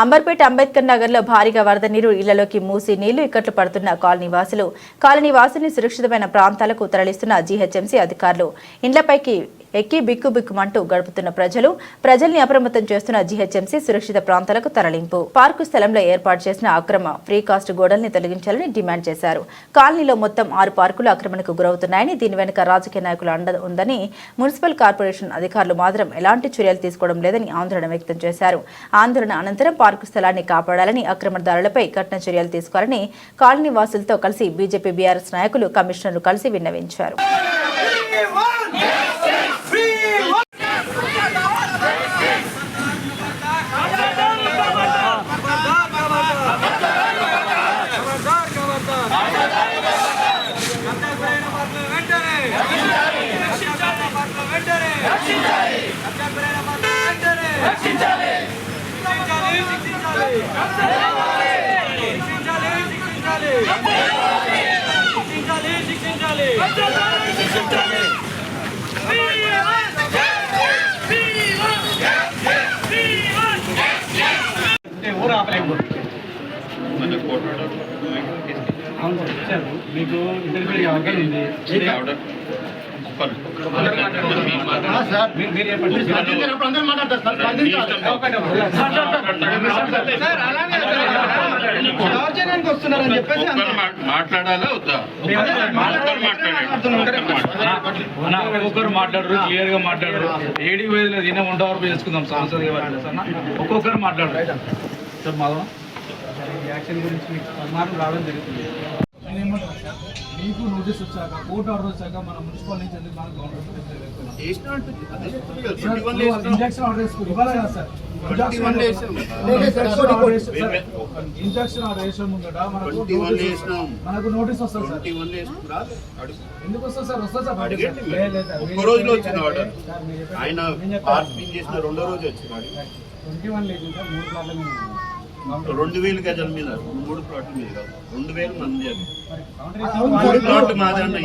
అంబర్పేట అంబేద్కర్ నగర్లో భారీగా వరద నీరు ఇళ్ళలోకి మూసి నీళ్ళు ఇక్కట్లు పడుతున్న కాలనీ వాసులు. కాలనీ వాసుల్ని సురక్షితమైన ప్రాంతాలకు తరలిస్తున్న జీహెచ్ఎంసీ అధికారులు. ఇండ్లపైకి ఎక్కి బిక్కు బిక్కుమంటూ గడుపుతున్న ప్రజలు ప్రజల్ని అప్రమత్తం చేస్తున్న జీహెచ్ఎంసీ సురక్షిత ప్రాంతాలకు తరలింపు. పార్కు స్థలంలో ఏర్పాటు చేసిన అక్రమ ఫ్రీ కాస్ట్ గోడల్ని తొలగించాలని డిమాండ్ చేశారు. కాలనీలో మొత్తం ఆరు పార్కులు ఆక్రమణకు గురవుతున్నాయని దీని వెనుక రాజకీయ నాయకుల అండ ఉందని మున్సిపల్ కార్పొరేషన్ అధికారులు మాత్రం ఎలాంటి చర్యలు తీసుకోవడం లేదని ఆందోళన వ్యక్తం చేశారు. ఆందోళన అనంతరం పార్కు స్థలాన్ని కాపాడాలని అక్రమదారులపై కఠిన చర్యలు తీసుకోవాలని కాలనీ వాసులతో కలిసి బీజేపీ బీఆర్ఎస్ నాయకులు కమిషనర్లు కలిసి విన్నవించారు. మీకు ఇంటర్మీడియట్ అవగాహన ఉంది. మాట్లాడాలా వద్దా ఒక్కొక్కరు మాట్లాడరు. క్లియర్గా మాట్లాడరు ఏడి వేదిలో తినే వంట వరకు చేసుకుందాం సంవత్సరం ఒక్కొక్కరు మాట్లాడరు. సార్ మాధవ యాక్షన్ గురించి మీకు పదమార్లు రావడం జరుగుతుంది. నేను ఏమంటాను సార్, మీకు నోటీస్ వచ్చాక కోర్టు ఆర్డర్ వచ్చాక మన మున్సిపల్ నుంచి ఎందుకు మనకు గవర్నమెంట్ ఇంజక్షన్ ఆర్డర్ ఇవ్వాలి కదా సార్ ఇంజక్షన్ ఆర్డర్ వేసే ముందట మనకు. మనకు నోటీస్ వస్తుంది సార్ ఎందుకు వస్తుంది సార్ వస్తుంది సార్. ఒక్క రోజులో వచ్చిన ఆర్డర్. ఆయన చేసిన రెండో రోజు వచ్చినాడు ట్వంటీ వన్ లేదు సార్ మూడు ఉంది. రెండు వేలు గజాల మీద మూడు ప్లాట్ల మీద కాదు రెండు వేలు మంది అది మరి కౌంటర్ మూడు ప్లాట్లు మాది అన్న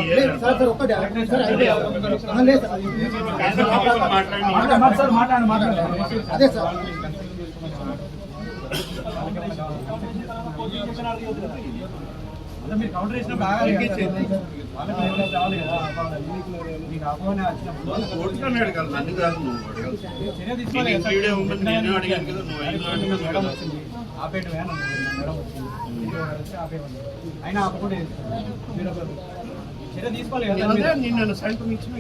అడిగాను కదా. నువ్వు అడిగాను కదా అన్నది. మేడం అయినా ఆపకుండా మీరు ఒక చర్య. నేను నన్ను ఇచ్చిన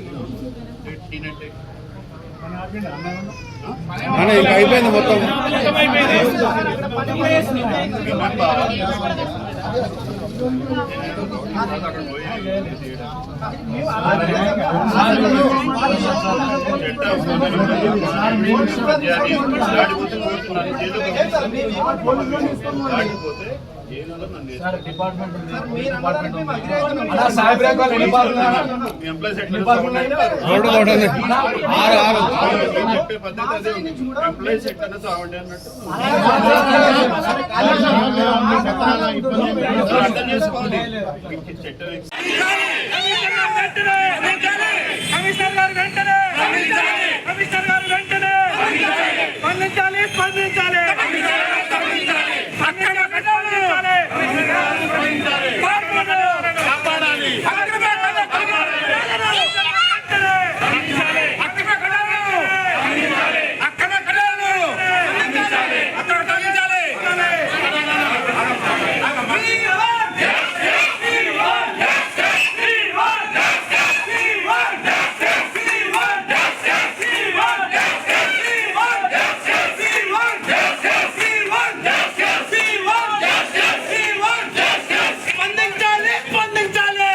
అన్నారు. అయిపోయింది మొత్తం. సార్ చట్టం కమిషనర్ గారు వెంటనే కమిషనర్ గారు వెంటనే స్పందించాలి స్పందించాలి అక్రమ కట్టాలి కాపాడాలి అక్రమ అక్రమ కట్టాలు అక్రమ కట్టాలు అక్రమ తగ్గించాలి స్పందించాలి స్పందించాలి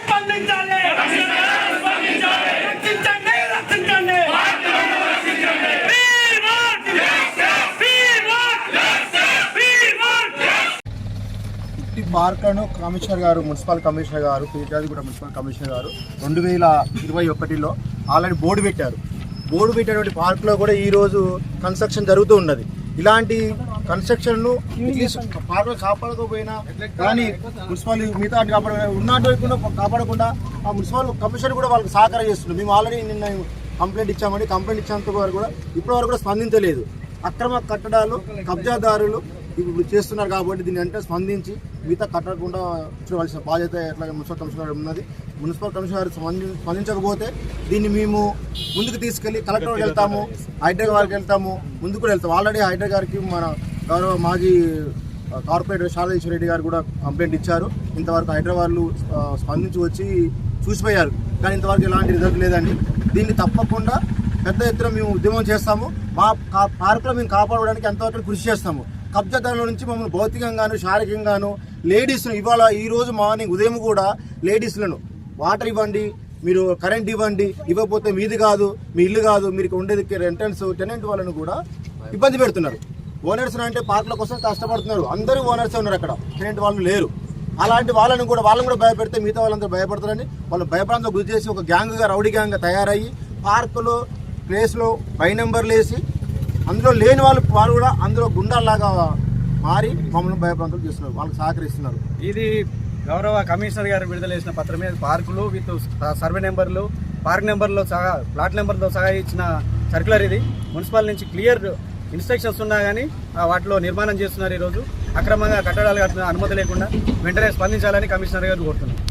స్పందించాలి స్పందించాలి రక్షించండి రక్షించండి ఈ పార్కులను కమిషనర్ గారు మున్సిపల్ కమిషనర్ గారు పీఠాదిగూడ మున్సిపల్ కమిషనర్ గారు రెండు వేల ఇరవై ఒకటిలో ఆల్రెడీ బోర్డు పెట్టారు. బోర్డు పెట్టినటువంటి పార్కులో కూడా ఈరోజు కన్స్ట్రక్షన్ జరుగుతూ ఉన్నది. ఇలాంటి కన్స్ట్రక్షన్ను అట్లీస్ట్ పార్కులు కాపాడకపోయినా కానీ మున్సిపల్ మిగతా కాపాడ ఉన్నట్టు కాపాడకుండా ఆ మున్సిపల్ కమిషనర్ కూడా వాళ్ళకి సహకారం చేస్తున్నారు. మేము ఆల్రెడీ నిన్న కంప్లైంట్ ఇచ్చామని కంప్లైంట్ ఇచ్చినంత వరకు కూడా ఇప్పటివరకు కూడా స్పందించలేదు. అక్రమ కట్టడాలు కబ్జాదారులు ఇప్పుడు చేస్తున్నారు కాబట్టి దీన్ని అంటే స్పందించి మిగతా కట్టకుండా చూడవలసిన బాధ్యత ఎట్లా మున్సిపల్ కమిషనర్ గారు ఉన్నది. మున్సిపల్ కమిషనర్ గారు స్పందించకపోతే దీన్ని మేము ముందుకు తీసుకెళ్ళి కలెక్టర్ వెళ్తాము హైడ్రా గారికి వెళ్తాము ముందుకు కూడా వెళ్తాము. ఆల్రెడీ హైడ్రా గారికి మన గౌరవ మాజీ కార్పొరేటర్ శారదేశ్వర రెడ్డి గారు కూడా కంప్లైంట్ ఇచ్చారు. ఇంతవరకు హైదరాబాద్లు స్పందించి వచ్చి చూసిపోయారు. కానీ ఇంతవరకు ఎలాంటి రిజల్ట్ లేదండి. దీన్ని తప్పకుండా పెద్ద ఎత్తున మేము ఉద్యమం చేస్తాము. మా కా- పార్కులో మేము కాపాడడానికి ఎంతవరకు కృషి చేస్తాము. కబ్జాదారుల నుంచి మమ్మల్ని భౌతికంగాను శారీరకంగాను లేడీస్ను ఇవాళ ఈరోజు మార్నింగ్ ఉదయం కూడా లేడీస్లను వాటర్ ఇవ్వండి మీరు కరెంట్ ఇవ్వండి ఇవ్వకపోతే మీది కాదు మీ ఇల్లు కాదు మీరు ఉండేది రెంటెన్స్ టెనెంట్ వాళ్ళను కూడా ఇబ్బంది పెడుతున్నారు. ఓనర్స్ అంటే పార్కుల కోసం కష్టపడుతున్నారు. అందరూ ఓనర్సే ఉన్నారు అక్కడ. టెనెంట్ వాళ్ళు లేరు. అలాంటి వాళ్ళని కూడా వాళ్ళని కూడా భయపెడితే మిగతా వాళ్ళందరూ భయపడతారని వాళ్ళు భయపడంతో గురి చేసి ఒక గ్యాంగ్గా రౌడీ గ్యాంగ్గా తయారయ్యి పార్కులో ప్లేస్లో పై నెంబర్లు వేసి అందులో లేని వాళ్ళు వాళ్ళు కూడా అందులో గుండాల్లాగా మారి మమ్మల్ని భయప్రాంతం చేస్తున్నారు వాళ్ళకి సహకరిస్తున్నారు. ఇది గౌరవ కమిషనర్ గారు విడుదల చేసిన పత్రమే పార్కులు విత్ సర్వే నెంబర్లు పార్క్ నెంబర్లో సహా ప్లాట్ నెంబర్తో సహా ఇచ్చిన సర్క్యులర్ ఇది. మున్సిపల్ నుంచి క్లియర్ ఇన్స్ట్రక్షన్స్ ఉన్నా కానీ వాటిలో నిర్మాణం చేస్తున్నారు ఈరోజు. అక్రమంగా కట్టడాలు కట్టిన అనుమతి లేకుండా వెంటనే స్పందించాలని కమిషనర్ గారు కోరుతున్నారు.